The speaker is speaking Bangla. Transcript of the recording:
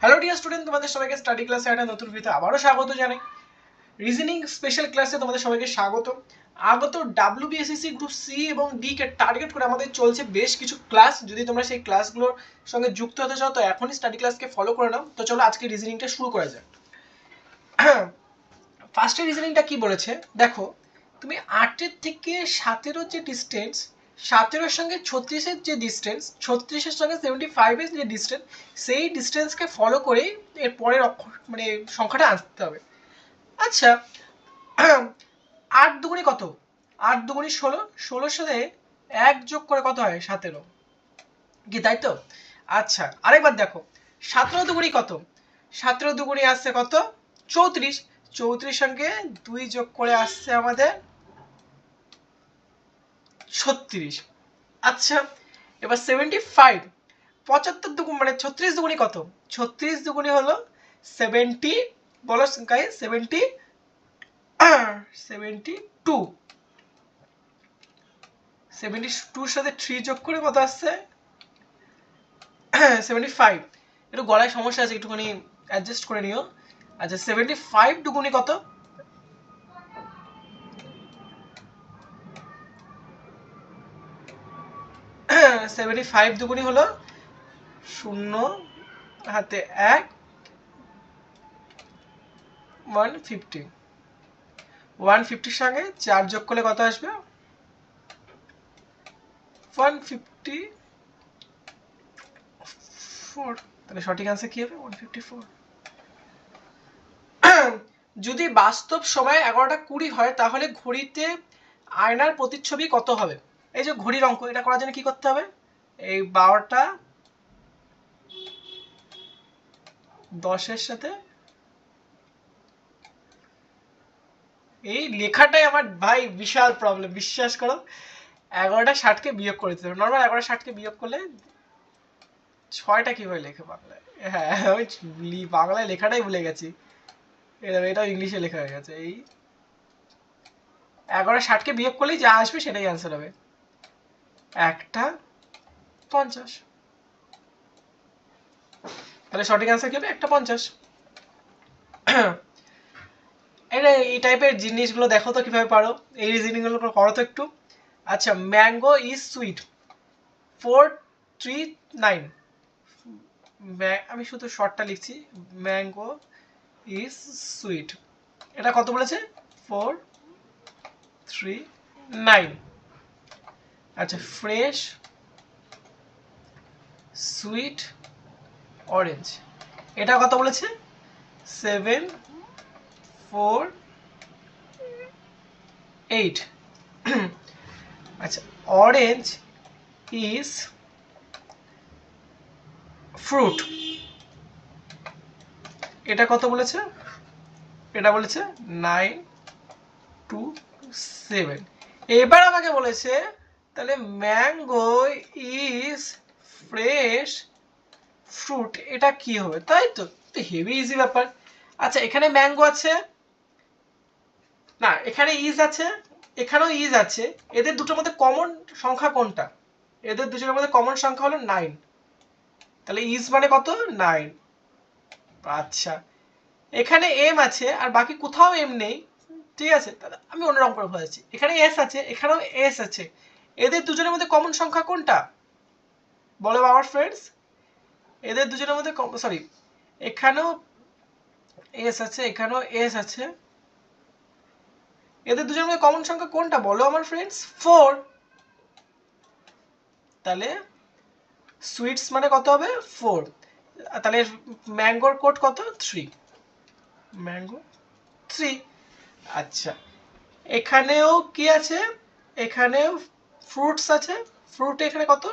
হ্যালো ডিয়ার স্টুডেন্ট তোমাদের সবাইকে স্টাডি ক্লাসে একটা নতুন ভিডিওতে আবারও স্বাগত জানাই। রিজনিং স্পেশাল ক্লাসে তোমাদের সবাইকে স্বাগত। আগত ডাব্লিউ বিএসএসসি গ্রুপ সি এবং ডি কে টার্গেট করে আমাদের চলছে বেশ কিছু ক্লাস যদি তোমরা সেই ক্লাসগুলোর সঙ্গে যুক্ত হতে চাও, তো এখনই স্টাডি ক্লাসকে ফলো করে নাও। তো চলো আজকে রিজনিংটা শুরু করা যাক। ফার্স্টে রিজনিংটা কি বলেছে? দেখো, তুমি আটের থেকে সাতেরো যে ডিস্টেন্স সাতেরোর সঙ্গে ছত্রিশের যে ডিস্টেন্স ছত্রিশের সঙ্গে সেভেন্টি ফাইভের যে ডিস্টেন্স সেই ডিস্টেন্সকে ফলো করে এর পরের অক্ষর মানে সংখ্যাটা আনতে হবে। আচ্ছা আট দুগুণি কত? আট দুগুণি ষোলো, ষোলোর সাথে এক যোগ করে কত হয়? সতেরো। কি, তাই তো? আচ্ছা আরেকবার দেখো, সতেরো দুগুণি কত? সতেরো দুগুণি আসছে কত? চৌত্রিশ। চৌত্রিশ সঙ্গে দুই যোগ করে আসছে আমাদের ছত্রিশ। আচ্ছা এবার সেভেন্টি ফাইভ পঁচাত্তর দুগুণ মানে ছত্রিশ দুগুণি কত? ছত্রিশ দুগুণি হলো সেভেন্টি বলো guys seventy seventy two seventy টুর সাথে থ্রি যোগ করে কত আসছে? সেভেন্টি ফাইভ একটু গলায় সমস্যা আছে, একটুখানি অ্যাডজাস্ট করে নিও। আচ্ছা সেভেন্টি ফাইভ দুগুণি কত? সেভেন্টি ফাইভ দুগুণি হলো শূন্য, হাতে এক ওয়ান ফিফটি ওয়ান ফিফটির সঙ্গে চার যোগ করলে কত আসবে? ওয়ান ফিফটি ফোর তাহলে সঠিক আনসার কি হবে? ওয়ান ফিফটি ফোর যদি বাস্তব সময় এগারোটা কুড়ি হয়, তাহলে ঘড়িতে আয়নার প্রতিচ্ছবি কত হবে? এই যে ঘড়ির অঙ্ক, এটা করার জন্য কি করতে হবে? এই বারোটা দশের সাথে এই লেখাটাই আমার ভাই বিশাল প্রবলেম বিশ্বাস করো। এগারোটা ষাটকে বিয়োগ করে দিতে হবে। নর্মাল এগারোটা ষাটকে বিয়োগ করলে ছয়টা কীভাবে লেখে বাংলায়? হ্যাঁ ওই বাংলায় লেখাটাই ভুলে গেছি। এটা এটাও ইংলিশে লেখা হয়ে গেছে। এই এগারো ষাটকে বিয়োগ করলেই যা আসবে সেটাই অ্যান্সার হবে। একটা পঞ্চাশ। তাহলে সঠিক অ্যান্সার কি হবে? একটা পঞ্চাশ। এটা এই টাইপের জিনিসগুলো দেখো তো কীভাবে পারো। এই রিজনিংগুলো করো তো একটু। আচ্ছা mango is sweet four three nine আমি শুধু শর্টটা লিখছি। ম্যাঙ্গো ইজ সুইট এটা কত বলেছে? ফোর থ্রি নাইন আচ্ছা ফ্রেশ সুইট অরেঞ্জ এটা কত বলেছে? সেভেন ফোর এইট আচ্ছা অরেঞ্জ ইজ ফ্রুট এটা কত বলেছে? এটা বলেছে নাইন টু সেভেন এবার আমাকে বলেছে তাহলে ম্যাঙ্গো ইজ ফ্রেশ ফ্রুট, এটা কি হবে? তাই তো হেভি ইজি ব্যাপার। আচ্ছা এখানে ম্যাঙ্গো আছে? না, এখানে ইজ আছে, এখানেও ইজ আছে। এদের দুটোর মধ্যে কমন সংখ্যা কোনটা? এদের দুজনের মধ্যে কমন সংখ্যা হলো নাইন তাহলে ইজ মানে কত? নাইন আচ্ছা এখানে এম আছে, আর বাকি কোথাও এম নেই। ঠিক আছে আমি অন্যরকম করে বোঝাচ্ছি এখানে এস আছে, এখানেও এস আছে। এদের দুজনের মধ্যে কমন সংখ্যা কোনটা? বলো আমার ফ্রেন্ডস এদের দুজনের মধ্যে সরি এখানেও এস আছে, এখানেও এস আছে। এদের দুজনের মধ্যে কমন সংখ্যা কোনটা? বলো আমার ফ্রেন্ডস ফোর তাহলে সুইটস মানে কত হবে? ফোর তাহলে ম্যাঙ্গোর কোড কত? থ্রি ম্যাঙ্গো থ্রি আচ্ছা। এখানেও কি আছে? এখানেও ফ্রুটস আছে? ফ্রুট এখানে কত?